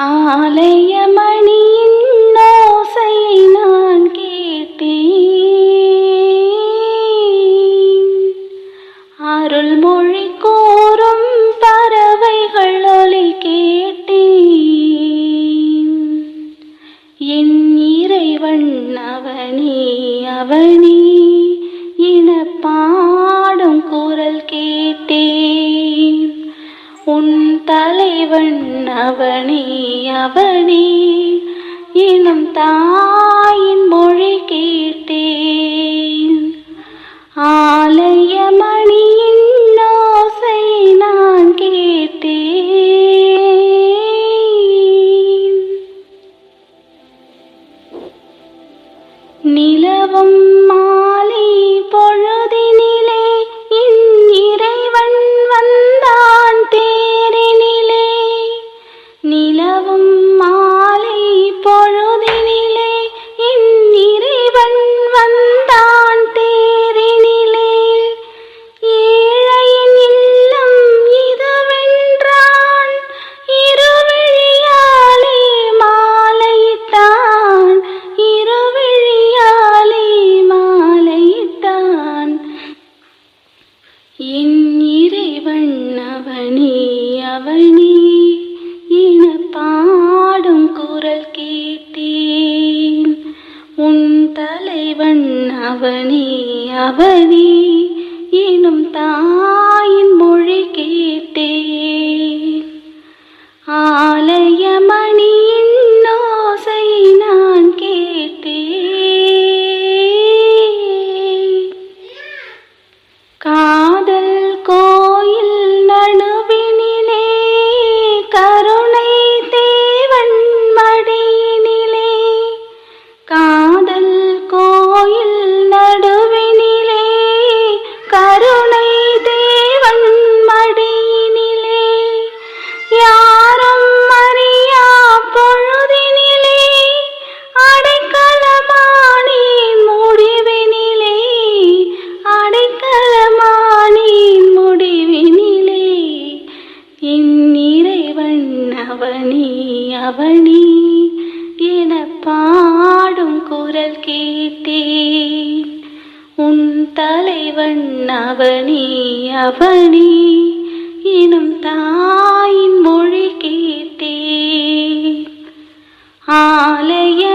ஆலயமணியின் ஓசையை நான் கேட்டேன். அருள் மொழி கோரும் பறவைகள் ஒலி கேட்டேன். என் இறைவன் அவனே அவனே. தலைவன் அவனே அவனே. இனம் தாய் அவனே அவனே எனும் தான் அவனி என பாடும் குரல் கேட்டேன். உன் தலைவன் அவனி அவனி எனும் தாயின் மொழி கேட்டேன். ஆலய